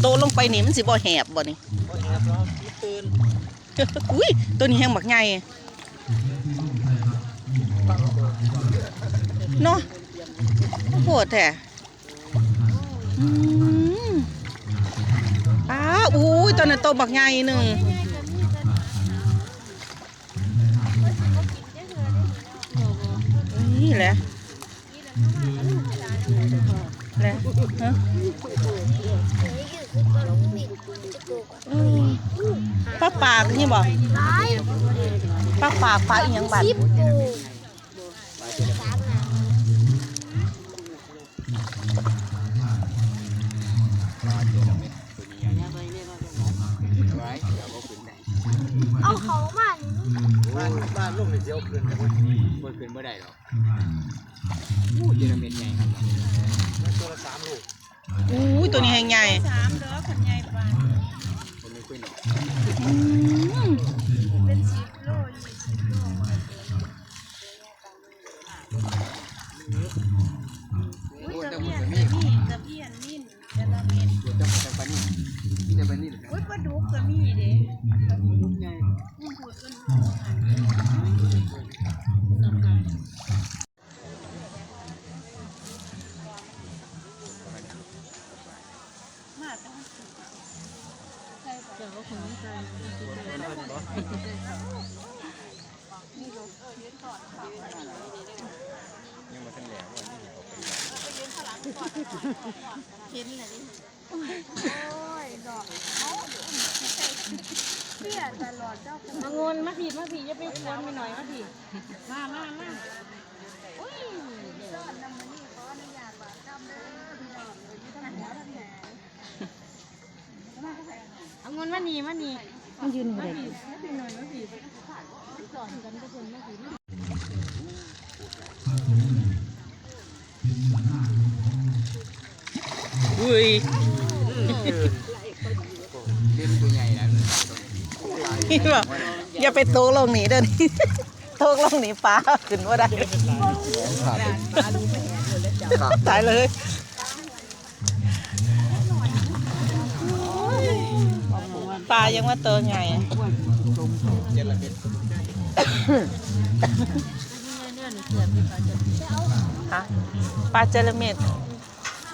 โตลงไปนี่มันสิบ่แหบบ่นี่บ่แอบรอตื่นอุ้ยตัวนี้แห้งบักใหญ่เนาะโหดแท้อืมอ้าอุ้ยตัวนั้นโตบักใหญ่หนึ่งนี่แหละ แหละฮะอืมป้าปากนี่บ่ป้าปากฟ้าอีหยังบัดเอาเขามา บ้านบ้านลูกนี่เดียวคืนกันบ่บ่คืนบ่ได้หรอกโอ้เยอรมันใหญ่ครับมันตัวละ3ลูกอุ้ตัวนี้แห้งใหญ่ผมไม่คุยหรอกอืมโอ้แต่มันก็มีกับพี่อันนิ่นเยอรมันตัวจังแต่ปานนี้มีแต่ปานนี้แหละอุ้ยปลาดุกก็มีเด้ลูกใหญ่โอ้ยดอกเปี้ย ตลอดเจ้ามางนมาผีมาผีจะไปควนไปหน่อยมาผีมามามาเอาเงินมานี่มานี่มันยืนอยู่มาเลยผีมาผีหน่อยมาผีสอนกันก็เพิ่นมาผี อุ้ยเล่นตัวใหญ่แล้วนี่บอกอย่าไปโตกลงหนีเด้อนี่โตกลงหนีฟ้าขึ้นว่าได้ตายเลยปลายังว่าตัวใหญ่ปลาเจลเม็ด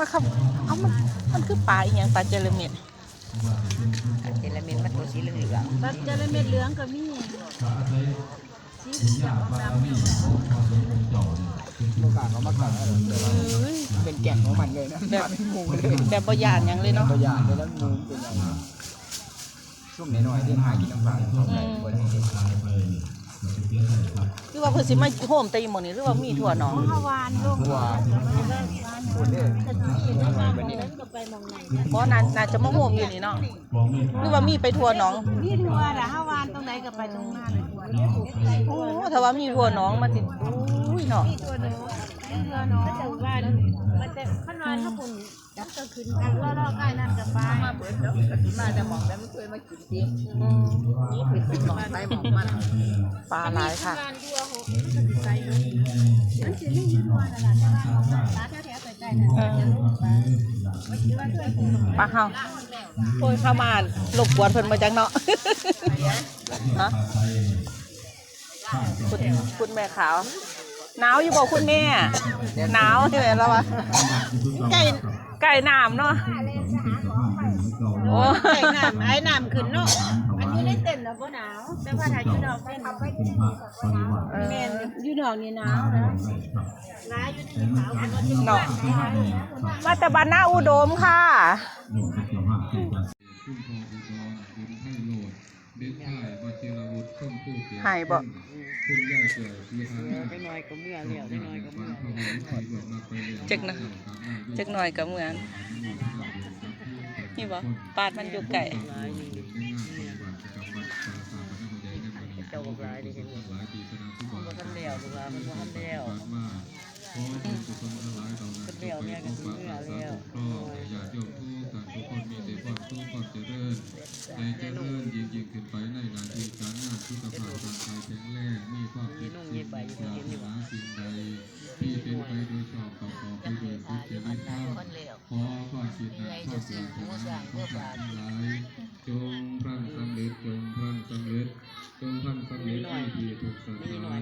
ว่าครับเอามันมันคือปลาอีหยังปลาเจลเม็ดเจลามินมันตัวสีเหลืองบักเจริญเม็ดเหลืองก็มีโอกาสเขามากัดเป็นแก่งของมันเลยนะแบบงูเลยแบบบ่ยานหยังเลยเนาะตัวอย่างเลยแล้วงูเป็นใหญ่ช่วงหน่อยๆที่หากินน้ำปลาเขาไปบนนี้ คือว่าเพิ่นสิมาโฮมตีหมดนี่หรือว่ามีถั่วหนองข้าวหวานลงตัวคนเด้อวันนี้ก็ไปมองไหนบ่น่าน่าจะมาโฮมอยู่นี่เนาะหรือว่ามีไปถั่วหนองนี่ทัวร์อะข้าวหวานตรงไหนก็ไปตรงนั้นเลยโอ้ถ้าว่ามีถั่วหนองมาติอุ้ยเนาะ ตัวหนูตัวนูก็จะว่ามันจะขั้นวานถ้าคุณจับก็ขึ้นกันว่าเราใกล้นั่นกับไปมาเปิดดอกกะทิมาแต่หมองแต่ไม่เคยมากินจริงอืมนี่เป็นหมองไปหมองมันปลาหลายค่ะการดัวหกมันจะใส่มันจะไม่ยืดวันอะไรแต่ว่าของร้านแถวๆใกล้ๆนั่นจะลงไปว่าปลาเฮาโอ้ยเข้ามารบกวนเพิ่นมาจังเนาะฮะคุณคุณแม่ขาว หนาวอยู่บ่คุณแม่ หนาวใช่ไหมแล้ววะไก่ไก่น้ำเนาะโอ้ไอ้น้ำไอ้น้ำขึ้นเนาะอันนี้ได้เต้นแล้วก็หนาวแต่ว่าถ้าอยู่นอกเต้นแม่นอยู่นอกนี่หนาวนะหนาวอยู่ที่ขาวกันว่าจะเนาะมาแต่บ้านนาอุดมค่ะคุ้มครองอุดรบุญให้โลดเด็ดข่ายวชิรวุฒิส้มผู้เกียรติหายบ่ คุณยายเกิดมีหาไปหน่อยก็เมื่อเลี้ยวไปหน่อยก็เมื่อจักหน่อยจักหน่อยก็เหมือนนี่บ่ปาดมันอยู่ไก่เจ้าบอกร้ายดิเห็นบ่มันบ่ทันเลี้ยวลูกหลานมันบ่ทันเลี้ยวคนเดียวเนี่ยก็ถึงเมื่อแล้วอย่า ใดที่เป็นไปโดยชอบประกอบไปด้วยสุจริตธรรมขอความคิดสิ่งผู้สร้างเพื่อบาปทั้งหลายจงพรั่งสำเร็จจงพรั่งสำเร็จจงพรั่งสำเร็จในที่ถูกสถาน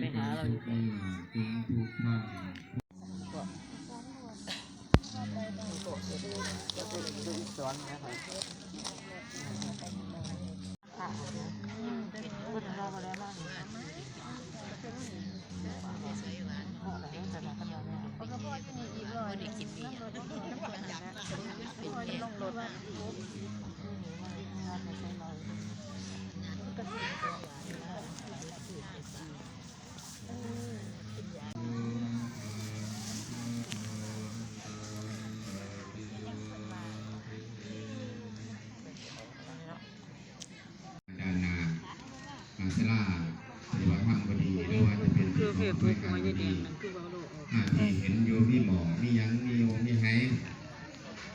ในการทุกเมื่อจงทุกท่าน สอนนะครับพูดถึงเราก็ได้มากพ่อไหนแต่ละขนาดนี้ ดานาอา สลาปฏิวัติธรรมก็ดีหรือว่าจะเป็นคือเพศทุกข์มาเยแดงนั่นคือว่าโลกที่เห็นโยมีหมอมียังมีโยมีไห้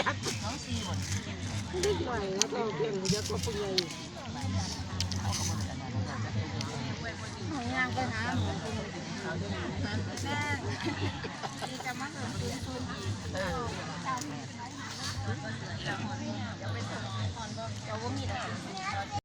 จัดไม่ไหน่อยนะเราเพีงเยอะกว่าผู้ใหญ่งานไปหาหมอคุณแม่จะมาเกิดคุณคุณเดี๋ยวไปส่อนก็มีอะ